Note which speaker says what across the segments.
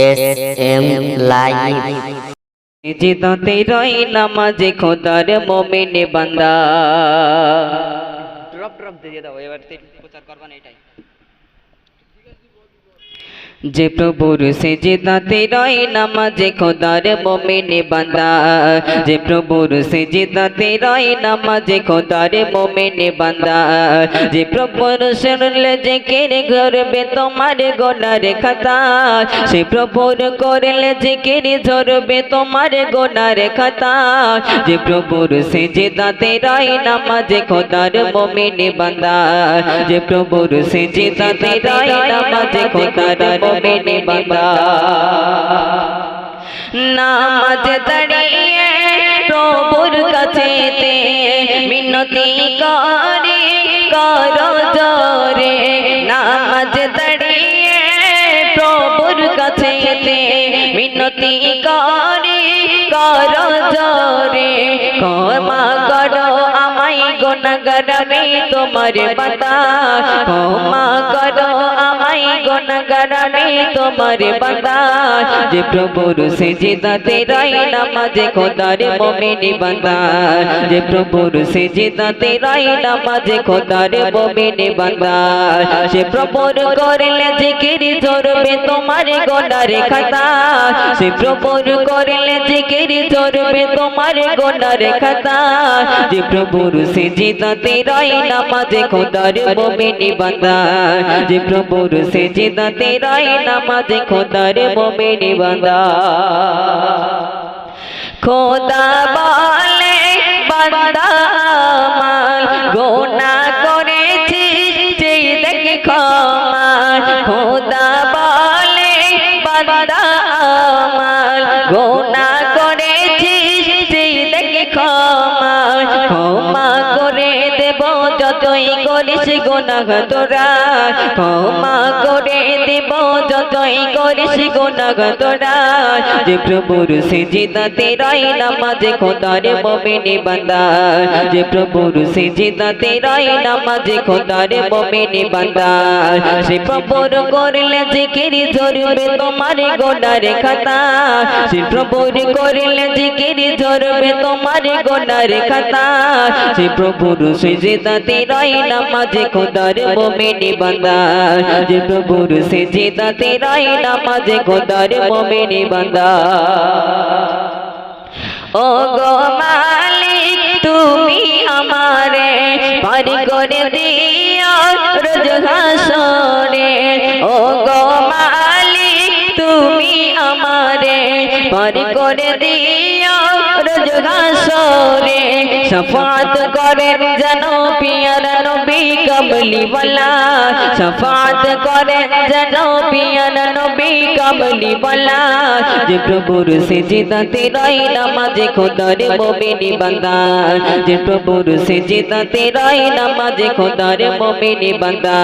Speaker 1: S M live
Speaker 2: জিদাতে রই নামাজে খোদার মমিনে বান্দা। ড্রপ ড্রপ দিয়ে দাও এবার প্রচার করবান এটাই। যে প্রভুর সে জিদাতে রই নামাজে খোদার মোমেনে বান্দা। যে প্রভুর সে জিদাতে রই নামাজে খোদার মোমেনে বান্দা। যে প্রভুর শুনলে যে কেড়ে ঘরবে তোমার গোনার খাতা। সে প্রভুর করলে যে কেড়ে ঝরবে তোমার গোনার খাতা। যে প্রভুর সে জিদাতে রই নামাজে খোদার মোমেনে বান্দা। যে প্রভুর সে জিদাতে রই নামাজে খোদার মোমেনে বান্দা। নামাজ দাঁড়িয়ে প্রভুর কাছেতে মিনতি করে, কর জরে। নামাজ দাঁড়িয়ে প্রভুর কাছেতে মিনতি করে, কর জরে। ক্ষমা করো তোমার বাতা ক্ষমা করো আমায় গুণাগার আমি তোমার বাতা যে প্রভুর সে জিদাতে রাই নামাজে, খোদার মোমেনি বান্দা। যে প্রভুর সে জিদাতে রাই নামাজে, খোদার মোমেনি বান্দা। সে প্রভুর করলে জিকির ধরবে তোমার গোনার খাতা। সে প্রভুর করলে জিকির ধরবে তোমার গোনার খাতা। যে প্রভুর সে জিদাতে রাই নামাজে খোদার মোমেনি বান্দা। যে প্রভুর সে জিদাতে রাই নামাজে খোদার মোমেনি বান্দা। খোদা বলে দেব যতই করিস গোনাহ তোরা। ক্ষমা করে দেব যতই করিস গোনাহ তোরা। যে প্রভুর সে জিদাতে রাই নামাজে খোদার মোমেনে বান্দা। যে প্রভুর সে জিদাতে রাই নামাজে খোদার মোমেনে বান্দা। সে প্রভুর করলে জিকিরি ধরবে তোমার গোনার খাতা। সে প্রভুর করলে জিকিরি ধরবে তোমার গোনার খাতা। সে প্রভুর সে জিদাতে রাই নামাজে খোদার মোমেনে বান্দা। যে প্রভুর সে জিদাতে রাই নামাজে খোদার মোমেনে বান্দা। ও গো মালিক, তুমি আমারে পার করে দিও রোজ হাসরে। ও গো মালিক, তুমি আমারে পার করে দিও শফাত করেন যেন পিয়ার নবী কমলি বলা শফাত করেন যেন পিয়ার নবী কমলি বলা যে প্রভুর সে জিদাতে রই নামাজে খোদার মোমিনি বান্দা। যে প্রভুর সে জিদাতে রই নামাজে খোদার মোমিনি বান্দা।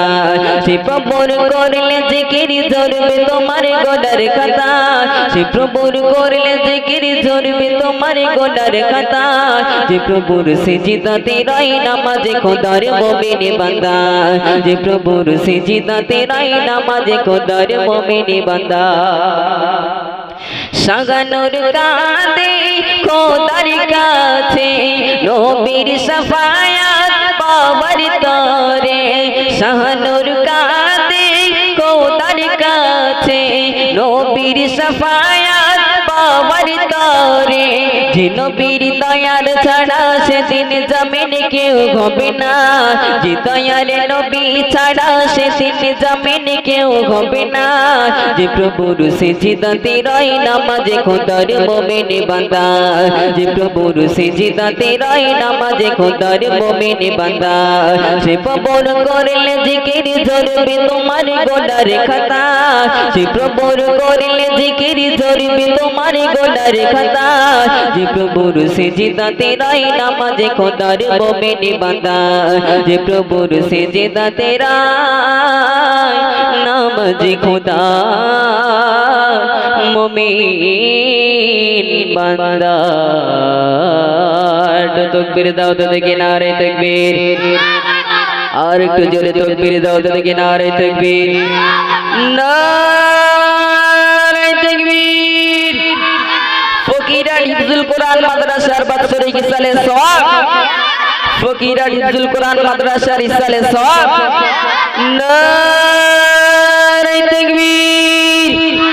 Speaker 2: সে প্রভুর করলে জিকিরি ধরবে তোমার গোডার কথা সে প্রভুর করলে জিকিরি ধরবে তোমার গোডার কথা যে প্রভুর সে জিদাতে রই নামাজে খোদার মোমিনি বান্দা। যে প্রভুর সে জিদাতে রই নামাজে খোদার মোমিনি বান্দা। সাগানোর কাঁদে খোদার কাছে নবীর সফায়াত পাওয়ার তরে। সাহানুর কাঁদে খোদার কাছে নবীর সফায়াত পাওয়ার তরে। যে নবীর দয়ার ছাড়া সেদিন জমিন কেউ হবে না। যে দয়ার নবী ছাড়া সেদিন জমিন কেউ হবে না। যে প্রভুর সে জিদাতে রই নামাজে খোদার মোমেনে বান্দা। যে প্রভুর সে জিদাতে রই নামাজে খোদার মোমেনে বান্দা। সে প্রভুর করলে জিকির ধরবে তোমার গোলার খাতা। সে প্রভুর করলে জিকির ধরবে তোমার গোলার খাতা। যে প্রভুর সে জিদাতে রই নামাজে খোদার মোমেনে বান্দা যে প্রভুর সে জিদাতে রাই নামাজে খোদা মোমিন বান্দা একটু তকবীর দাও তো দেখি নারে তকবীর আর একটু জোরে তকবীর দাও তো দেখি নারে তকবীর নারে কোরআন মাদ্রাসার বাৎসরিক ইসালে সওয়াব। ফকির আজিজুল কোরআন মাদ্রাসার ইসালে সওয়াব। নারে তাকবীর।